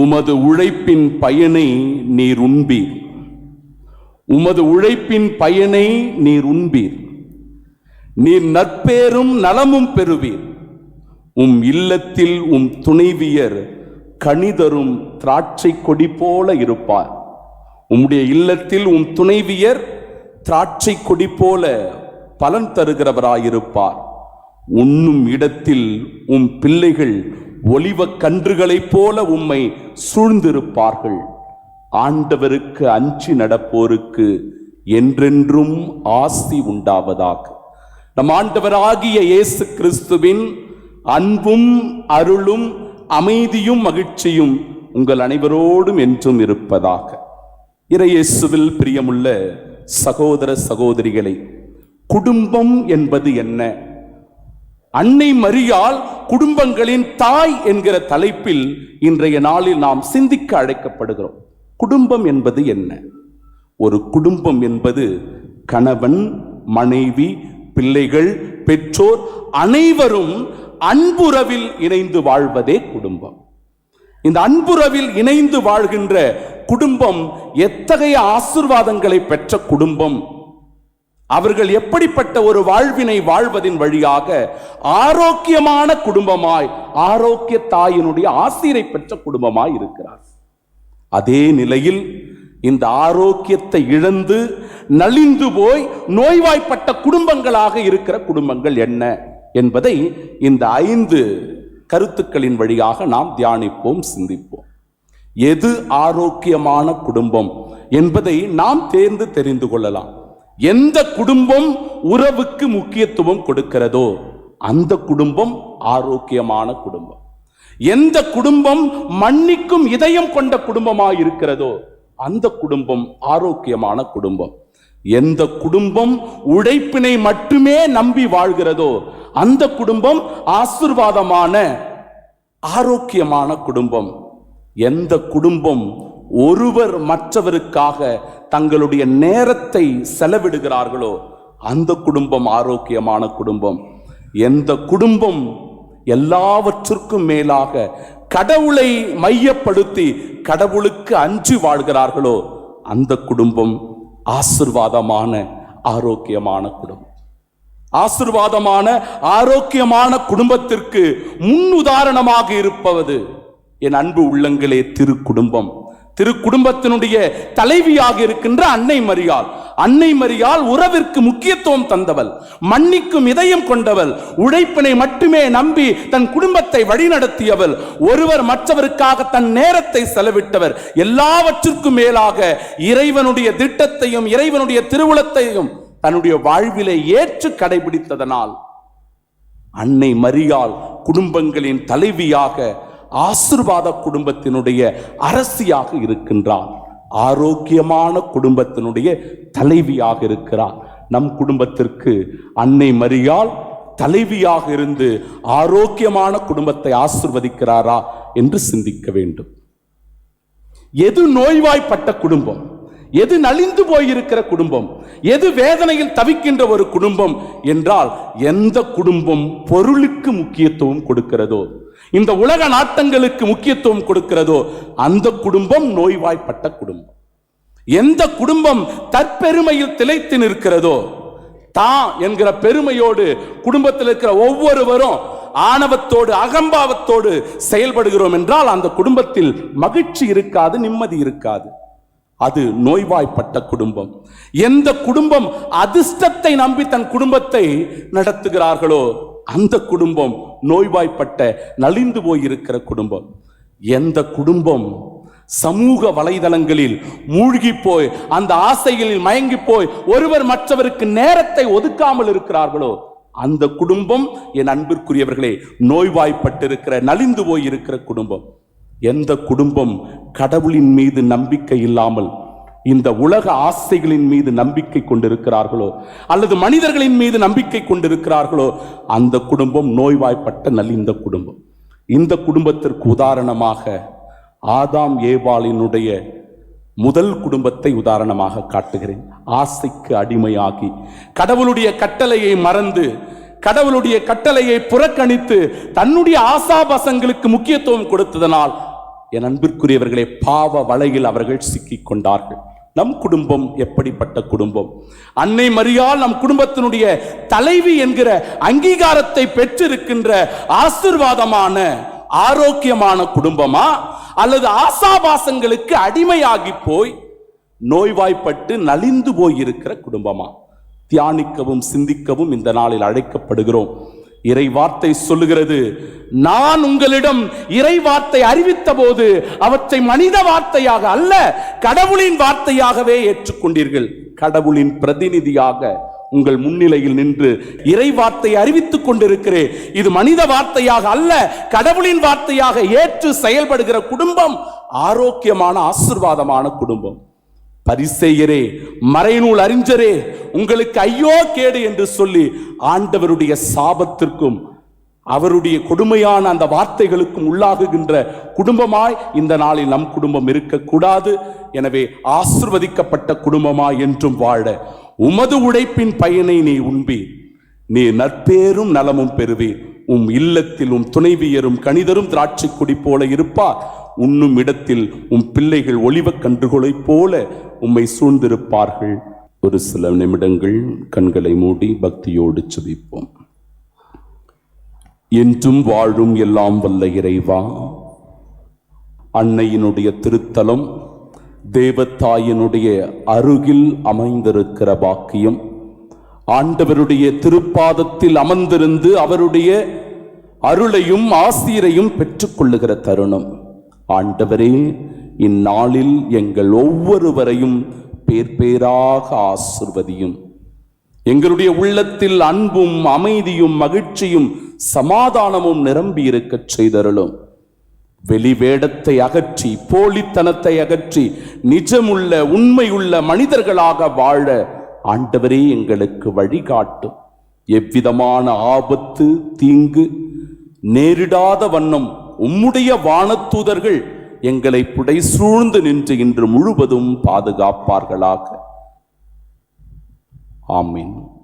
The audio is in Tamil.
உமது உழைப்பின் பயனை நீர் உண்பீர். உமது உழைப்பின் பயனை நீர் உண்பீர். நீர் நற்பேரும் நலமும் பெறுவீர். உம் இல்லத்தில் உம் துணைவியர் கணிதரும் திராட்சை கொடி போல இருப்பார். உம்முடைய இல்லத்தில் உம் துணைவியர் திராட்சை கொடி போல பலன் தருகிறவராயிருப்பார். உண்ணும் இடத்தில் உம் பிள்ளைகள் ஒளிவ கன்றுகளைப் போல உம்மை சூழ்ந்திருப்பார்கள். ஆண்டவருக்கு அஞ்சி நடப்போருக்கு என்றென்றும் ஆசி உண்டாவதாக. நம் ஆண்டவராகிய இயேசு கிறிஸ்துவின் அன்பும் அருளும் அமைதியும் மகிழ்ச்சியும் உங்கள் அனைவரோடும் என்றும் இருப்பதாக. இறையேசுவில் பிரியமுள்ள சகோதர சகோதரிகளை குடும்பம் என்பது என்ன? அன்னை மரியால் குடும்பங்களின் தாய் என்கிற தலைப்பில் இன்றைய நாளில் நாம் சிந்திக்க அழைக்கப்படுகிறோம். குடும்பம் என்பது என்ன? ஒரு குடும்பம் என்பது கணவன் மனைவி பிள்ளைகள் பெற்றோர் அனைவரும் அன்புறவில் இணைந்து வாழ்வதே குடும்பம். இந்த அன்புறவில் இணைந்து வாழ்கின்ற குடும்பம் எத்தகைய ஆசிர்வாதங்களை பெற்ற குடும்பம்? அவர்கள் எப்படிப்பட்ட ஒரு வாழ்வினை வாழ்வதின் வழியாக ஆரோக்கியமான குடும்பமாய் ஆரோக்கிய தாயினுடைய ஆசிரை பெற்ற குடும்பமாய் இருக்கிறார். அதே நிலையில் இந்த ஆரோக்கியத்தை இழந்து நலிந்து போய் நோய்வாய்ப்பட்ட குடும்பங்களாக இருக்கிற குடும்பங்கள் என்ன என்பதை இந்த ஐந்து கருத்துக்களின் வழியாக நாம் தியானிப்போம் சிந்திப்போம். எது ஆரோக்கியமான குடும்பம் என்பதை நாம் தேர்ந்து தெரிந்து கொள்ளலாம். எந்த குடும்பம் உறவுக்கு முக்கியத்துவம் கொடுக்கிறதோ அந்த குடும்பம் ஆரோக்கியமான குடும்பம். எந்த குடும்பம் மன்னிக்கும் இதயம் கொண்ட குடும்பமாக இருக்கிறதோ அந்த குடும்பம் ஆரோக்கியமான குடும்பம். எந்த குடும்பம் உழைப்பினை மட்டுமே நம்பி வாழ்கிறதோ அந்த குடும்பம் ஆசிர்வாதமான ஆரோக்கியமான குடும்பம். எந்த குடும்பம் ஒருவர் மற்றவருக்காக தங்களுடைய நேரத்தை செலவிடுகிறார்களோ அந்த குடும்பம் ஆரோக்கியமான குடும்பம். எந்த குடும்பம் எல்லாவற்றிற்கும் மேலாக கடவுளை மையப்படுத்தி கடவுளுக்கு அஞ்சு வாழ்கிறார்களோ அந்த குடும்பம் ஆசிர்வாதமான ஆரோக்கியமான குடும்பம். ஆசிர்வாதமான ஆரோக்கியமான குடும்பத்திற்கு முன் உதாரணமாக இருப்பது என் அன்பு உள்ளங்களே திரு குடும்பம் திரு குடும்பத்தினுடைய தலைவியாக இருக்கின்ற அன்னை மரியாள். அன்னை மரியாள் உறவிற்கு முக்கியத்துவம் தந்தவள். மன்னிக்கும் இதயம் கொண்டவள். உழைப்பினை மட்டுமே நம்பி தன் குடும்பத்தை வழிநடத்தியவள். ஒருவர் மற்றவருக்காக தன் நேரத்தை செலவிட்டவர். எல்லாவற்றிற்கும் மேலாக இறைவனுடைய திட்டத்தையும் இறைவனுடைய திருவுளத்தையும் தன்னுடைய வாழ்விலை ஏற்று கடைபிடித்ததனால் அன்னை மரியாள் குடும்பங்களின் தலைவியாக ஆசிர்வாத குடும்பத்தினுடைய அரசியாக இருக்கின்றார். ஆரோக்கியமான குடும்பத்தினுடைய தலைவியாக இருக்கிறார். நம் குடும்பத்திற்கு அன்னை மரியால் தலைவியாக இருந்து ஆரோக்கியமான குடும்பத்தை ஆசிர்வதிக்கிறாரா என்று சிந்திக்க வேண்டும். எது நோய்வாய்ப்பட்ட குடும்பம்? எது நலிந்து போயிருக்கிற குடும்பம்? எது வேதனையில் தவிக்கின்ற ஒரு குடும்பம்? என்றால் எந்த குடும்பம் பொருளுக்கு முக்கியத்துவம் கொடுக்கிறதோ இந்த உலக நாட்டங்களுக்கு முக்கியத்துவம் கொடுக்கிறதோ அந்த குடும்பம் நோய்வாய்ப்பட்ட குடும்பம். எந்த குடும்பம் தற்பெருமையில் திளைத்து நிற்கிறதோ தான் என்கிற பெருமையோடு குடும்பத்தில் இருக்கிற ஒவ்வொருவரும் ஆணவத்தோடு அகம்பாவத்தோடு செயல்படுகிறோம் என்றால் அந்த குடும்பத்தில் மகிழ்ச்சி இருக்காது நிம்மதி இருக்காது. அது நோய்வாய்ப்பட்ட குடும்பம். எந்த குடும்பம் அதிர்ஷ்டத்தை நம்பி தன் குடும்பத்தை நடத்துகிறார்களோ அந்த குடும்பம் நோய்வாய்ப்பட்ட நலிந்து போயிருக்கிற குடும்பம். எந்த குடும்பம் சமூக வலைதளங்களில் மூழ்கி போய் அந்த ஆசைகளில் மயங்கி போய் ஒருவர் மற்றவருக்கு நேரத்தை ஒதுக்காமல் இருக்கிறார்களோ அந்த குடும்பம் என் அன்பிற்குரியவர்களே நோய்வாய்ப்பட்டிருக்கிற நலிந்து போய் இருக்கிற குடும்பம். எந்த குடும்பம் கடவுளின் மீது நம்பிக்கை இல்லாமல் இந்த உலக ஆசைகளின் மீது நம்பிக்கை கொண்டிருக்கிறார்களோ அல்லது மனிதர்களின் மீது நம்பிக்கை கொண்டிருக்கிறார்களோ அந்த குடும்பம் நோய்வாய்ப்பட்ட நலிந்த குடும்பம். இந்த குடும்பத்திற்கு உதாரணமாக ஆதாம் ஏவாளினுடைய முதல் குடும்பத்தை உதாரணமாக காட்டுகிறேன். ஆசைக்கு அடிமையாகி கடவுளுடைய கட்டளையை மறந்து கடவுளுடைய கட்டளையை புறக்கணித்து தன்னுடைய ஆசாபாசங்களுக்கு முக்கியத்துவம் கொடுத்ததனால் என் அன்பிற்குரியவர்களே பாவ வலையில் அவர்கள் சிக்கிக் கொண்டார்கள் நம் குடும்பம் எப்படிப்பட்ட குடும்பம்? அன்னை மரியால் நம் குடும்பத்தினுடைய தலைவி என்கிற அங்கீகாரத்தை பெற்றிருக்கின்ற ஆசிர்வாதமான ஆரோக்கியமான குடும்பமா? அல்லது ஆசாபாசங்களுக்கு அடிமையாகி போய் நோய்வாய்ப்பட்டு நலிந்து போயிருக்கிற குடும்பமா? தியானிக்கவும் சிந்திக்கவும் இந்த நாளில் அழைக்கப்படுகிறோம். இறை வார்த்தை சொல்லுகிறது. நான் உங்களிடம் இறை வார்த்தை அறிவித்த போது அவற்றை மனித வார்த்தையாக அல்ல கடவுளின் வார்த்தையாகவே ஏற்றுக்கொண்டீர்கள். கடவுளின் பிரதிநிதியாக உங்கள் முன்னிலையில் நின்று இறை வார்த்தை அறிவித்துக் கொண்டிருக்கிறேன். இது மனித வார்த்தையாக அல்ல கடவுளின் வார்த்தையாக ஏற்று செயல்படுகிற குடும்பம் ஆரோக்கியமான ஆசிர்வாதமான குடும்பம். பரிசெயரே மறைநூல் அறிஞரே உங்களுக்கு ஐயோ கேடு என்று சொல்லி ஆண்டவருடைய சாபத்திற்கும் அவருடைய கொடுமையான அந்த வார்த்தைகளுக்கும் உள்ளாகுகின்ற குடும்பமாய் இந்த நாளில் நம் குடும்பம் இருக்கக்கூடாது. எனவே ஆசிர்வதிக்கப்பட்ட குடும்பமாய் என்றும் வாழ உமது உழைப்பின் பயனை நீ உண்பி. நீ நற்பேரும் நலமும் பெறுவி. உம் இல்லத்தில் உம் துணைவியரும் கணிதரும் திராட்சை கொடி போல இருப்பார். உண்ணும் இடத்தில் உம் பிள்ளைகள் ஒளிவக் கன்றுகளைப் போல உம்மை சூழ்ந்திருப்பார்கள். ஒரு சில நிமிடங்கள் கண்களை மூடி பக்தியோடு சுதிப்போம் என்றும் வாழும் எல்லாம் வல்ல இறைவா அன்னையினுடைய திருத்தலம் தேவத்தாயினுடைய அருகில் அமைந்திருக்கிற பாக்கியம் ஆண்டவருடைய திருப்பாதத்தில் அமர்ந்திருந்து அவருடைய அருளையும் ஆசிரியரையும் பெற்றுக்கொள்ளுகிற தருணம். ஆண்டவரே இந்நாளில் எங்கள் ஒவ்வொருவரையும் பேர் பேராக ஆசிர்வதியும். எங்களுடைய உள்ளத்தில் அன்பும் அமைதியும் மகிழ்ச்சியும் சமாதானமும் நிரம்பி இருக்கச் செய்தருளும். வெளிவேடத்தை அகற்றி போலித்தனத்தை அகற்றி நிஜமுள்ள உண்மையுள்ள மனிதர்களாக வாழ ஆண்டவரே எங்களுக்கு வழிகாட்டும். எவ்விதமான ஆபத்து தீங்கு நேரிடாத வண்ணம் உம்முடைய வானத்தூதர்கள் எங்களை புடை சூழ்ந்து நின்று இன்று முழுவதும் பாதுகாப்பார்களாக. ஆமீன்.